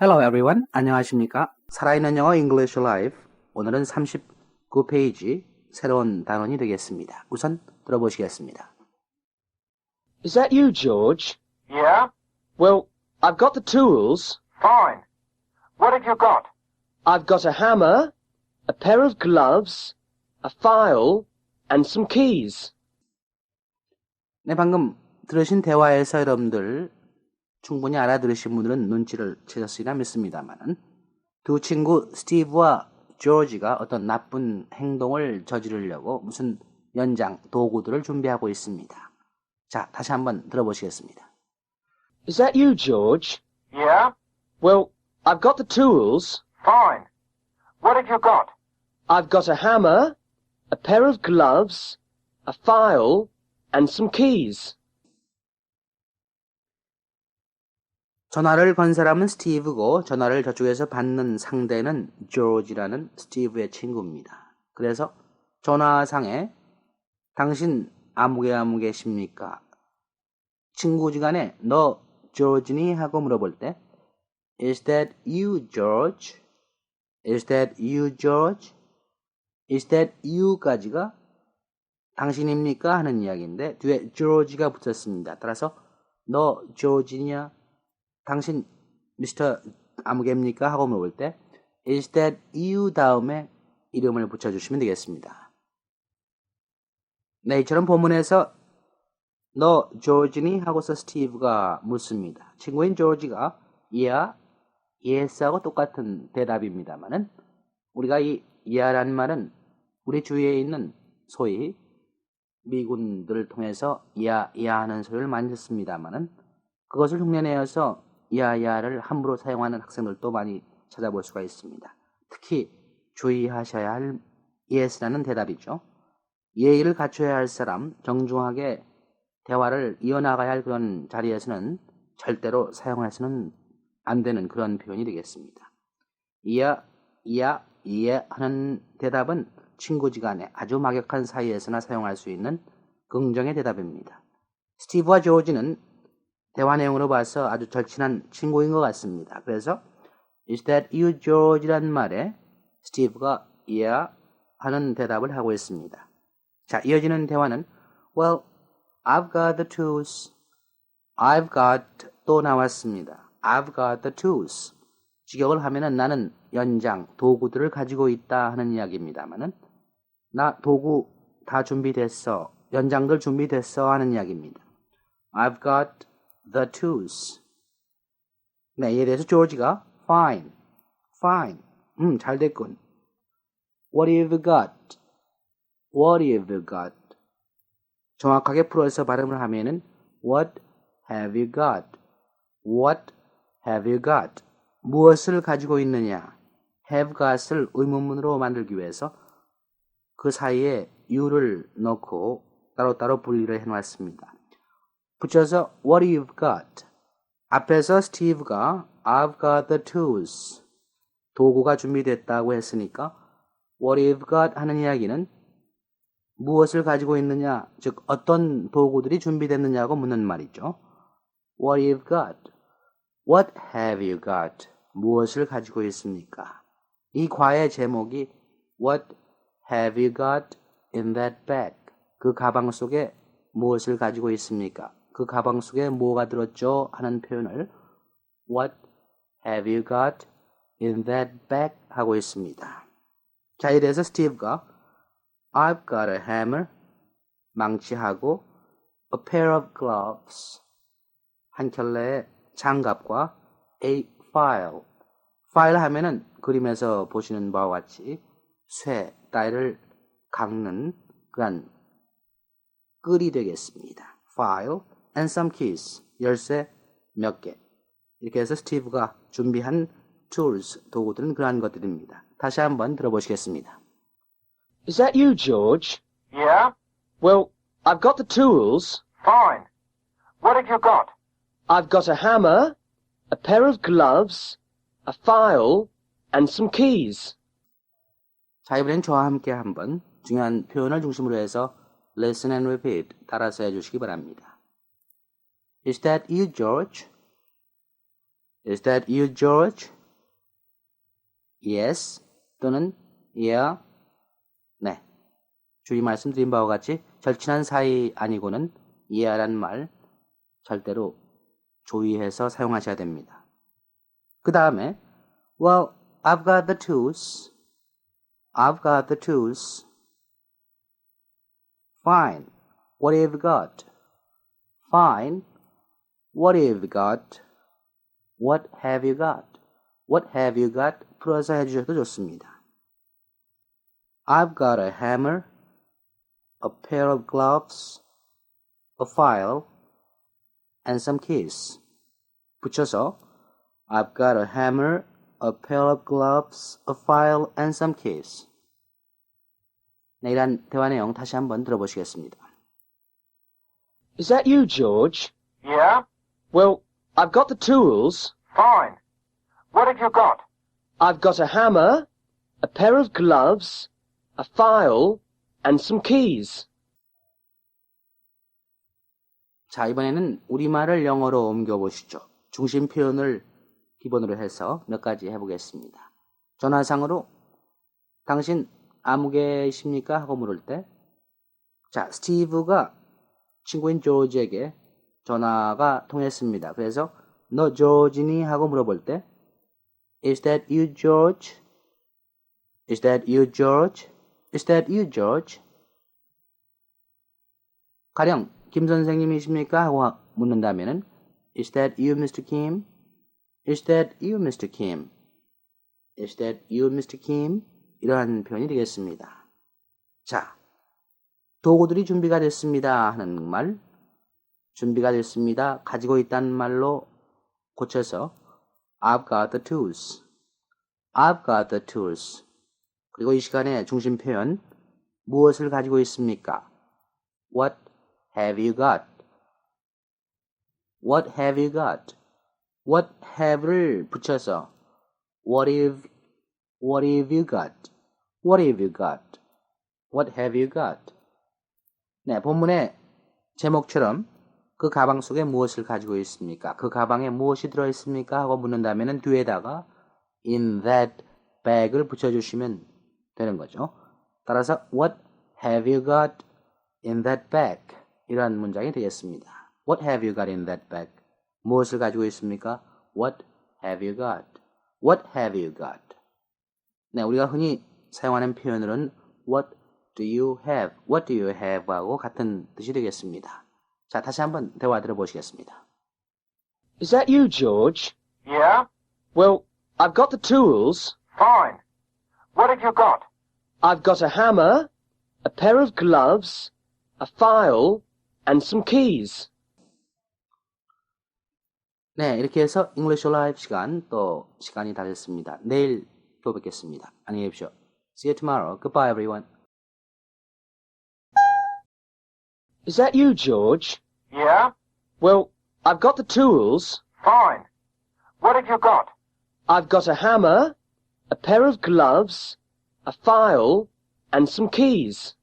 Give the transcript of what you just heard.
Hello everyone. 안녕하십니까? 살아있는 영어 English Live. 오늘은 39페이지 새로운 단원이 되겠습니다. 우선 들어보시겠습니다. Is that you, George? Yeah? Well, I've got the tools. Fine. What have you got? I've got a hammer, a pair of gloves, a file, and some keys. 네, 방금 들으신 대화에서 여러분들 충분히 알아들으신 분들은 눈치를 채셨으리라 믿습니다만은 두 친구 스티브와 조지가 어떤 나쁜 행동을 저지르려고 무슨 연장 도구들을 준비하고 있습니다. 자, 다시 한번 들어보시겠습니다. Is that you, George? Yeah? Well, I've got the tools. Fine. What have you got? I've got a hammer, a pair of gloves, a file, and some keys. 전화를 건 사람은 스티브고 전화를 저쪽에서 받는 상대는 조지라는 스티브의 친구입니다. 그래서 전화상에 당신 아무개 아무개십니까? 친구지간에 너 조지니 하고 물어볼 때 Is that you, George? Is that you, George? Is that you까지가 당신입니까? 하는 이야기인데 뒤에 조지가 붙었습니다. 따라서 너 조지냐? 당신 미스터 아무개입니까? 하고 물어볼 때 Is that you 다음에 이름을 붙여주시면 되겠습니다. 네, 이처럼 본문에서 너 조지니? 하고서 스티브가 묻습니다. 친구인 조지가 yeah, yes 하고 똑같은 대답입니다만은 우리가 이 yeah라는 말은 우리 주위에 있는 소위 미군들을 통해서 yeah, yeah 하는 소리를 많이 듣습니다만은 그것을 흉내내어서 야야를 함부로 사용하는 학생들도 많이 찾아볼 수가 있습니다. 특히 주의하셔야 할 yes라는 대답이죠. 예의를 갖춰야 할 사람, 정중하게 대화를 이어나가야 할 그런 자리에서는 절대로 사용해서는 안 되는 그런 표현이 되겠습니다. 이야, 이야, 이에 하는 대답은 친구지간에 아주 막역한 사이에서나 사용할 수 있는 긍정의 대답입니다. 스티브와 조지는 대화 내용으로 봐서 아주 절친한 친구인 것 같습니다. 그래서 Is that you, George라는 말에 스티브가 Yeah 하는 대답을 하고 있습니다. 자, 이어지는 대화는 Well, I've got the tools. I've got 또 나왔습니다. I've got the tools. 직역을 하면은 나는 연장, 도구들을 가지고 있다 하는 이야기입니다만은 나 도구 다 준비됐어. 연장들 준비됐어 하는 이야기입니다. I've got the tools. 네, 이에 대해서 조지가 fine, fine, 음, 잘 됐군. What have you got? What have you got? 정확하게 풀어서 발음을 하면은 What have you got? What have you got? 무엇을 가지고 있느냐? have got을 의문문으로 만들기 위해서 그 사이에 you를 넣고 따로따로 분리를 해놨습니다. 붙여서 what you've got. 앞에서 스티브가 I've got the tools. 도구가 준비됐다고 했으니까 what you've got 하는 이야기는 무엇을 가지고 있느냐, 즉 어떤 도구들이 준비됐느냐고 묻는 말이죠. What you've got. What have you got? 무엇을 가지고 있습니까? 이 과의 제목이 What have you got in that bag? 그 가방 속에 무엇을 가지고 있습니까? 그 가방 속에 뭐가 들었죠? 하는 표현을 What have you got in that bag? 하고 있습니다. 자, 이래서 스티브가 I've got a hammer, 망치하고 a pair of gloves, 한 켤레의 장갑과 a file. 파일 하면은 그림에서 보시는 바와 같이 쇠, 딸을 깎는 그런 끌이 되겠습니다. file and some keys. 열쇠 몇 개. 이렇게 해서 스티브가 준비한 tools, 도구들은 그러한 것들입니다. 다시 한번 들어보시겠습니다. Is that you, George? Yeah? Well, I've got the tools. Fine. What have you got? I've got a hammer, a pair of gloves, a file, and some keys. 자, 이번엔 저와 함께 한번 중요한 표현을 중심으로 해서 listen and repeat 따라서 해주시기 바랍니다. Is that you, George? Is that you, George? Yes 또는 Yeah. 네. 주의 말씀드린 바와 같이 절친한 사이 아니고는 예아라는 말 절대로 조의해서 사용하셔야 됩니다. 그 다음에 Well, I've got the tools. I've got the tools. Fine. What have you got? Fine. What have you got? What have you got? What have you got? 풀어서 해주셔도 좋습니다. I've got a hammer, a pair of gloves, a file, and some keys. 붙여서 I've got a hammer, a pair of gloves, a file, and some keys. 네, 이란 대화 내용 다시 한번 들어보시겠습니다. Is that you, George? Yeah? Well, I've got the tools. Fine. What have you got? I've got a hammer, a pair of gloves, a file, and some keys. 자, 이번에는 우리말을 영어로 옮겨보시죠. 중심 표현을 기본으로 해서 몇 가지 해보겠습니다. 전화상으로 당신 아무개십니까? 하고 물을 때, 자, 스티브가 친구인 조지에게 전화가 통했습니다. 그래서 너 조지니? 하고 물어볼 때, Is that you, George? Is that you, George? Is that you, George? 가령 김 선생님이십니까? 하고 묻는다면은 Is that you, Mr. Kim? Is that you, Mr. Kim? Is that you, Mr. Kim? 이러한 표현이 되겠습니다. 자, 도구들이 준비가 됐습니다 하는 말, 준비가 됐습니다. 가지고 있다는 말로 고쳐서 I've got the tools. I've got the tools. 그리고 이 시간에 중심 표현 무엇을 가지고 있습니까? What have you got? What have you got? What have를 붙여서 What have What have you got? What have you got? What have you got? 네, 본문의 제목처럼 그 가방 속에 무엇을 가지고 있습니까? 그 가방에 무엇이 들어 있습니까? 하고 묻는다면은 뒤에다가 in that bag을 붙여주시면 되는 거죠. 따라서 what have you got in that bag? 이러한 문장이 되겠습니다. What have you got in that bag? 무엇을 가지고 있습니까? What have you got? What have you got? 네, 우리가 흔히 사용하는 표현으로는 What do you have? What do you have? 하고 같은 뜻이 되겠습니다. 자, 다시 한번 대화 들어보시겠습니다. Is that you, George? Yeah? Well, I've got the tools. Fine. What have you got? I've got a hammer, a pair of gloves, a file, and some keys. 네, 이렇게 해서 English Live 시간 또 시간이 다 됐습니다. 내일 또 뵙겠습니다. 안녕히 계십시오. See you tomorrow. Goodbye, everyone. Is that you, George? Yeah? Well, I've got the tools. Fine. What have you got? I've got a hammer, a pair of gloves, a file, and some keys.